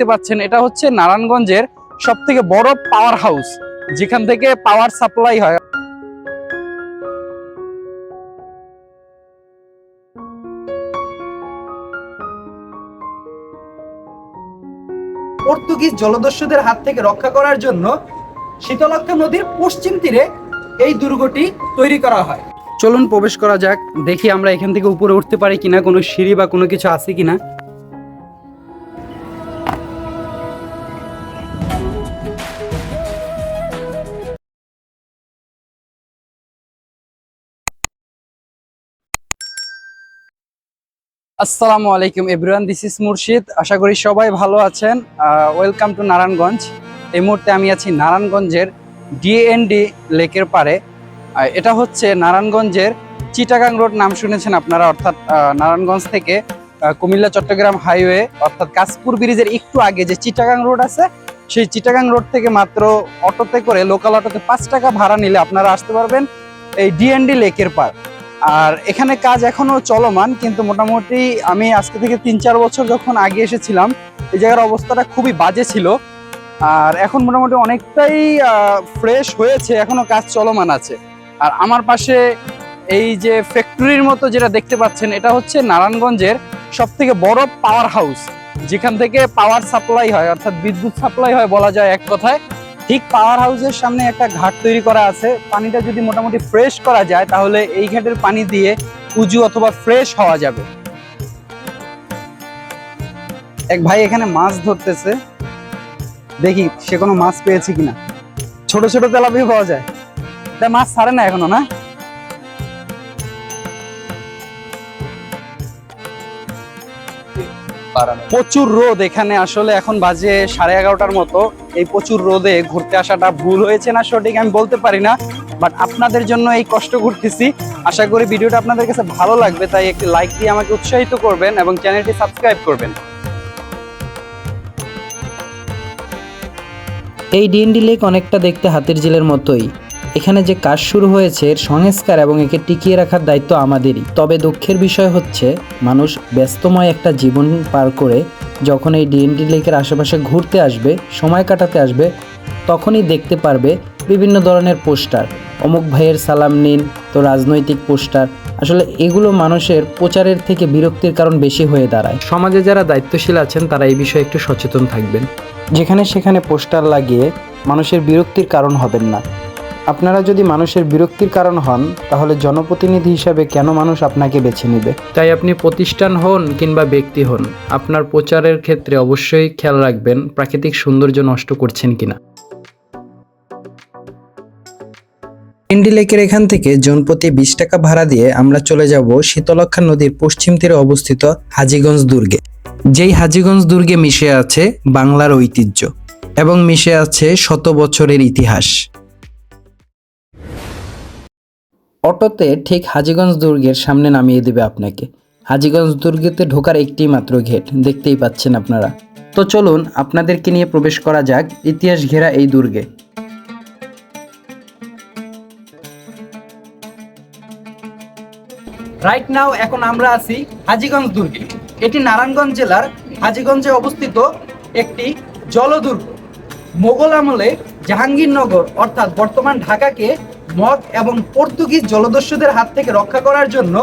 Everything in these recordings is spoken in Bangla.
দেখতে পাচ্ছেন এটা হচ্ছে নারায়ণগঞ্জের সব থেকে বড় পাওয়ার হাউস যেখান থেকে পাওয়ার সাপ্লাই হয়। পর্তুগিজ জলদস্যুদের হাত থেকে রক্ষা করার জন্য শীতলক্ষা নদীর পশ্চিম তীরে এই দুর্গটি তৈরি করা হয়। চলুন প্রবেশ করা যাক দেখি আমরা এখান থেকে উপরে উঠতে পারি কিনা কোনো সিঁড়ি বা কোনো কিছু আছে কিনা। আসসালামু আলাইকুম এভরিওয়ান দিস ইস মুর্শিদ আশা করি সবাই ভালো আছেন। ওয়েলকাম টু নারায়ণগঞ্জ এই মুহূর্তে আমি আছি নারায়ণগঞ্জের ডিএনডি লেকের পারে এটা হচ্ছে নারায়ণগঞ্জের চিটাগাং রোড নাম শুনেছেন আপনারা, অর্থাৎ নারায়ণগঞ্জ থেকে কুমিল্লা, চট্টগ্রাম হাইওয়ে অর্থাৎ কাশপুর ব্রিজের একটু আগে যে চিটাগাং রোড আছে, সেই চিটাগাং রোড থেকে মাত্র অটোতে করে লোকাল অটোতে পাঁচ টাকা ভাড়া নিলে আপনারা আসতে পারবেন এই ডিএনডি লেকের পার আর এখানে কাজ এখনও চলমান, কিন্তু মোটামুটি আমি আজকে থেকে তিন চার বছর যখন আগে এসেছিলাম, এই জায়গার অবস্থাটা খুবই বাজে ছিল। আর এখন মোটামুটি অনেকটাই ফ্রেশ হয়েছে, এখনও কাজ চলমান আছে। আর আমার পাশে এই যে ফ্যাক্টরির মতো যেটা দেখতে পাচ্ছেন, এটা হচ্ছে নারায়ণগঞ্জের সব থেকে বড় পাওয়ার হাউস যেখান থেকে পাওয়ার সাপ্লাই হয়, অর্থাৎ বিদ্যুৎ সাপ্লাই হয় বলা যায় এক কথায়। ঠিক পাওয়ার হাউসের সামনে একটা ঘাট তৈরি করা আছে। পানিটা যদি মোটামুটি ফ্রেশ করা যায়, তাহলে এই ঘাটের পানি দিয়ে উজু অথবা ফ্রেশ হওয়া যাবে। এক ভাই এখানে মাছ ধরতেছে। দেখি সে কোনো মাছ পেয়েছে কিনা। ছোট ছোট তেলাপিয়া পাওয়া যায়। তা মাছ ছাড়ে না এখনও, না? প্রচুর রোদ এখানে আসলে এখন বাজে সাড়ে এগারোটার মতো। এই প্রচুর রোদে ঘুরতে আসাটা ভুল হয়েছে না সঠিক আমি বলতে পারি না। বাট আপনাদের জন্য এই কষ্ট করতেছি। আশা করি ভিডিওটা আপনাদের কাছে ভালো লাগবে তাই একটি লাইক দিয়ে আমাকে উৎসাহিত করবেন এবং চ্যানেলটি সাবস্ক্রাইব করবেন। এই ডিএনডি লেক অনেকটা দেখতে হাতির ঝিলের মতোই। এখানে যে কাজ শুরু হয়েছে এর সংস্কার এবং একে টিকিয়ে রাখার দায়িত্ব আমাদেরই। তবে দুঃখের বিষয় হচ্ছে, মানুষ ব্যস্তময় একটা জীবন পার করে যখন এই ডিএনডি লেকের আশেপাশে ঘুরতে আসবে, সময় কাটাতে আসবে, তখনই দেখতে পারবে বিভিন্ন ধরনের পোস্টার। অমুক ভাইয়ের সালাম নিন, তো রাজনৈতিক পোস্টার। আসলে এগুলো মানুষের প্রচারের থেকে বিরক্তির কারণ বেশি হয়ে দাঁড়ায়। সমাজে যারা দায়িত্বশীল আছেন, তারা এই বিষয়ে একটু সচেতন থাকবেন। যেখানে সেখানে পোস্টার লাগিয়ে মানুষের বিরক্তির কারণ হবেন না। আপনারা যদি মানুষের বিরক্তির কারণ হন তাহলে জনপ্রতিনিধি হিসাবে কেন মানুষ আপনাকে বেছে নেবে? তাই আপনি প্রতিষ্ঠান হন কিংবা ব্যক্তি হন আপনার প্রচারের ক্ষেত্রে অবশ্যই খেয়াল রাখবেন প্রাকৃতিক সৌন্দর্য নষ্ট করছেন কিনা। ইন্ডি লেকের এখান থেকে জনপ্রতি বিশ টাকা ভাড়া দিয়ে আমরা চলে যাব শীতলক্ষা নদীর পশ্চিম তীরে অবস্থিত হাজিগঞ্জ দুর্গে। যেই হাজিগঞ্জ দুর্গে মিশে আছে বাংলার ঐতিহ্য এবং মিশে আছে শত বছরের ইতিহাস। অটোতে ঠিক হাজিগঞ্জ দুর্গের সামনে নামিয়ে দেবে আপনাকে। হাজিগঞ্জ দুর্গেতে ঢোকার একটি মাত্র গেট, দেখতেই পাচ্ছেন আপনারা। তো চলুন, আপনাদেরকে নিয়ে প্রবেশ করা যাক ইতিহাস ঘেরা এই দুর্গে। রাইট নাও এখন আমরা আছি হাজিগঞ্জ দুর্গে। এটি নারায়ণগঞ্জ জেলার হাজিগঞ্জে অবস্থিত একটি জলদুর্গ। মোগল আমলে জাহাঙ্গীরনগর, অর্থাৎ বর্তমান ঢাকাকে মগ এবং পর্তুগিজ জলদস্যুদের হাত থেকে রক্ষা করার জন্য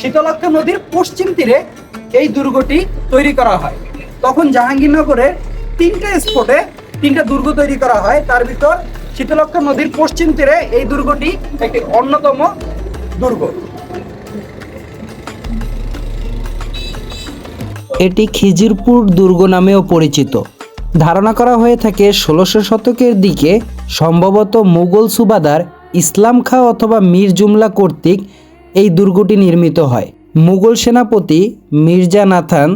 শীতলক্ষা নদীর পশ্চিম তীরে এই দুর্গটি তৈরি করা হয়। তখন জাহাঙ্গীরনগরের তিনটে স্পটে তিনটা দুর্গ তৈরি করা হয়। তার ভিতর শীতলক্ষা নদীর পশ্চিম তীরে এই দুর্গটি একটি অন্যতম দুর্গ। এটি খিজিরপুর দুর্গ নামেও পরিচিত। ধারণা করা হয়ে থাকে, ষোলোশো শতকের দিকে সম্ভবত মুঘল সুবাদার ইসলাম খাঁ অথবা মীর জুমলা কর্তৃক এই দুর্গটি নির্মিত হয়। মুঘল সেনাপতি মির্জা নাথান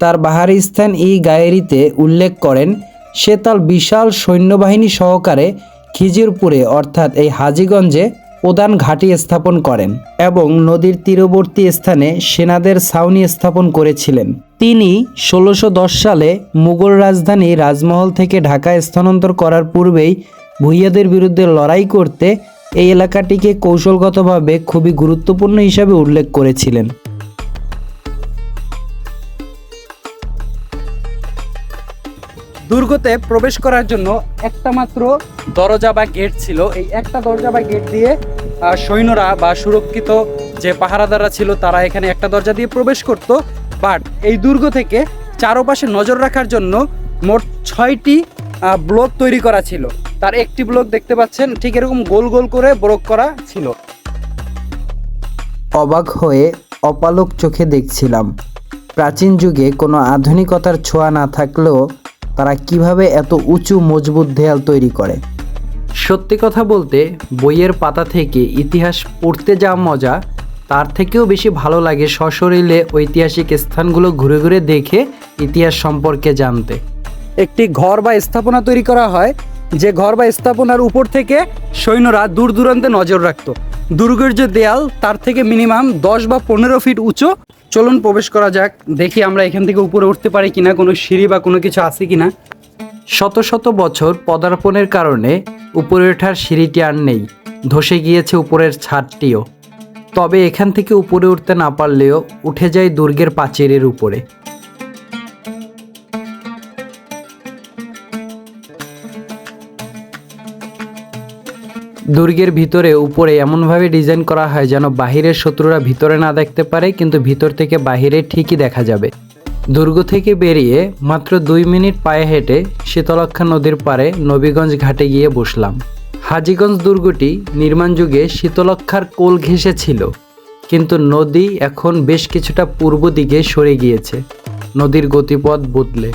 তার বাহারিস্তান ই গায়েরিতে উল্লেখ করেন, সে তার বিশাল সৈন্যবাহিনী সহকারে খিজিরপুরে, অর্থাৎ এই হাজীগঞ্জে প্রধান ঘাঁটি স্থাপন করেন এবং নদীর তীরবর্তী স্থানে সেনাদের ছাউনি স্থাপন করেছিলেন। তিনি ষোলোশো সালে মুঘল রাজধানী রাজমহল থেকে ঢাকায় স্থানান্তর করার পূর্বেই ভুইয়াদের বিরুদ্ধে লড়াই করতে এই এলাকাটিকে কৌশলগতভাবে খুবই গুরুত্বপূর্ণ হিসাবে উল্লেখ করেছিলেন। দুর্গতে প্রবেশ করার জন্য একটা মাত্র দরজা বা গেট ছিল। এই একটা দরজা বা গেট দিয়ে সৈন্যরা বা সুরক্ষিত যে পাহারাদাররা ছিল, তারা এখানে একটা দরজা দিয়ে প্রবেশ করত। বাট এই দুর্গ থেকে চারপাশে নজর রাখার জন্য মোট ছয়টি ব্লক তৈরি করা ছিল। তার একটি ব্লক দেখতে পাচ্ছেন ঠিক এরকম গোল গোল করে ব্লক করা ছিল। অবাক হয়ে অপালক চোখে দেখছিলাম। প্রাচীন যুগে কোনো আধুনিকতার ছোঁয়া না থাকলেও তারা কীভাবে এত উঁচু মজবুত দেয়াল তৈরি করে? সত্যি কথা বলতে বইয়ের পাতা থেকে ইতিহাস পড়তে যা মজা তার থেকেও বেশি ভালো লাগে সশরীরে ঐতিহাসিক স্থানগুলো ঘুরে ঘুরে দেখে ইতিহাস সম্পর্কে জানতে। একটি ঘর বা স্থাপনা তৈরি করা হয় যে ঘর বা স্থাপনার উপর থেকে সৈন্যরা দূর দূরান্তে নজর রাখতো। দুর্গের যে দেয়াল, তার থেকে মিনিমাম দশ বা পনেরো ফিট উঁচু। চলুন প্রবেশ করা যাক, দেখি আমরা এখান থেকে উপরে উঠতে পারি কিনা, কোনো সিঁড়ি বা কোনো কিছু আছে কিনা। শত শত বছর পদার্পণের কারণে উপরে ওঠার সিঁড়িটি আর নেই, ধসে গিয়েছে উপরের ছাদটিও। তবে এখান থেকে উপরে উঠতে না পারলেও উঠে যায় দুর্গের পাঁচিরের উপরে। দুর্গের ভিতরে, উপরে এমনভাবে ডিজাইন করা হয় যেন বাহিরের শত্রুরা ভিতরে না দেখতে পারে, কিন্তু ভিতর থেকে বাহিরে ঠিকই দেখা যাবে। দুর্গ থেকে বেরিয়ে মাত্র দুই মিনিট পায়ে হেঁটে শীতলক্ষা নদীর পাড়ে নবীগঞ্জ ঘাটে গিয়ে বসলাম। হাজিগঞ্জ দুর্গটি নির্মাণ যুগে শীতলক্ষার কোল ঘেঁষে ছিল কিন্তু নদী এখন বেশ কিছুটা পূর্ব দিকে সরে গিয়েছে। নদীর গতিপথ বদলে।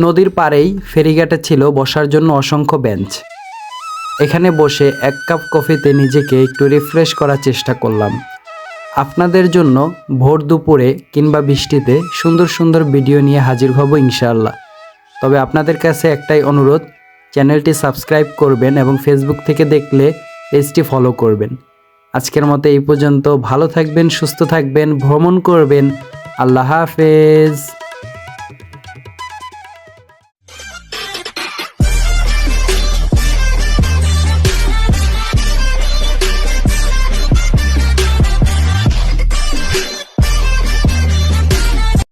নদীর পাড়েই ফেরিঘাটে ছিল বসার জন্য অসংখ্য বেঞ্চ। এখানে বসে এক কাপ কফিতে নিজেকে একটু রিফ্রেশ করার চেষ্টা করলাম। আপনাদের জন্য ভোর দুপুরে কিংবা বৃষ্টিতে সুন্দর সুন্দর ভিডিও নিয়ে হাজির হব ইনশাআল্লাহ। তবে আপনাদের কাছে একটাই অনুরোধ, চ্যানেলটি সাবস্ক্রাইব করবেন এবং ফেসবুক থেকে দেখলে পেজটি ফলো করবেন। আজকের মতো এই পর্যন্ত, ভালো থাকবেন, সুস্থ থাকবেন, ভ্রমণ করবেন। আল্লাহ হাফেজ।